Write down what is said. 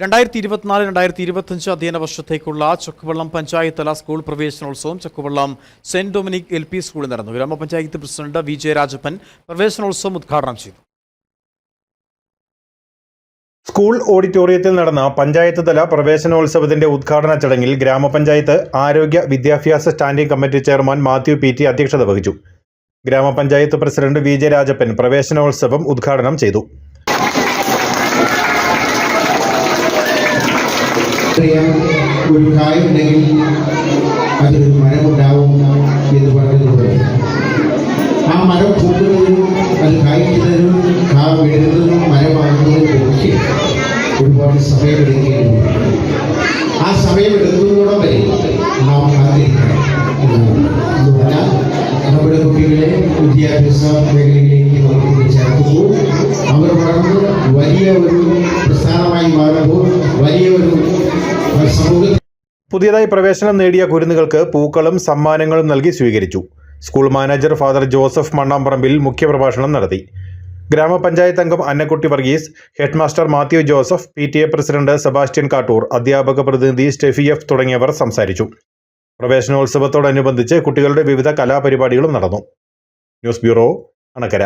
രണ്ടായിരത്തി ഇരുപത്തിനാല് രണ്ടായിരത്തി ഇരുപത്തഞ്ച് അധ്യയന വർഷത്തേക്കുള്ള ചക്കുവള്ളം പഞ്ചായത്ത് തല സ്കൂൾ പ്രവേശനോത്സവം Chakkuvallam Saint Dominic L P സ്കൂളിൽ നടന്നു. ഗ്രാമപഞ്ചായത്ത് പ്രസിഡന്റ് വി ജയരാജപ്പൻ പ്രവേശനോത്സവം ഉദ്ഘാടനം ചെയ്തു. സ്കൂൾ ഓഡിറ്റോറിയത്തിൽ നടന്ന പഞ്ചായത്ത് തല പ്രവേശനോത്സവത്തിന്റെ ഉദ്ഘാടന ചടങ്ങിൽ ഗ്രാമപഞ്ചായത്ത് ആരോഗ്യ വിദ്യാഭ്യാസ standing committee chairman Mathew P T അധ്യക്ഷത വഹിച്ചു. ഗ്രാമപഞ്ചായത്ത് പ്രസിഡന്റ് വി ജെ രാജപ്പൻ പ്രവേശനോത്സവം ഉദ്ഘാടനം ചെയ്തു. അറിയാം ഒരു കായുണ്ടെങ്കിൽ അതിലൊരു മരമുണ്ടാവും എന്ന് പറഞ്ഞതുപോലെ ആ മരം പൂക്കുന്നതിനും അത് കായ്ക്കുന്നതിനും കാ വീഴുന്നതിനും മരമാകുന്നതിനും ഒക്കെ ഒരുപാട് സമയമെടുക്കുകയും ആ സമയമെടുക്കുന്നതോടെ വരെ നാം കാത്തിരിക്കണം. എന്ന് പറഞ്ഞാൽ നമ്മുടെ കുട്ടികളെ വിദ്യാഭ്യാസ മേഖലയിലേക്ക് നമുക്ക് ചേർക്കുമ്പോൾ അവർ വളർന്ന് വലിയ ഒരു പുതിയതായി പ്രവേശനം നേടിയ കുരുന്നുകൾക്ക് പൂക്കളും സമ്മാനങ്ങളും നൽകി സ്വീകരിച്ചു. School manager father Joseph Mannamparambil മുഖ്യപ്രഭാഷണം നടത്തി. ഗ്രാമപഞ്ചായത്ത് അംഗം Annakutty Varghese headmaster Mathew Joseph P T A president Sebastian Kattoor അധ്യാപക പ്രതിനിധി സ്റ്റെഫി എഫ് തുടങ്ങിയവർ സംസാരിച്ചു. പ്രവേശനോത്സവത്തോടനുബന്ധിച്ച് കുട്ടികളുടെ വിവിധ കലാപരിപാടികളും നടന്നു. News bureau Anakkara.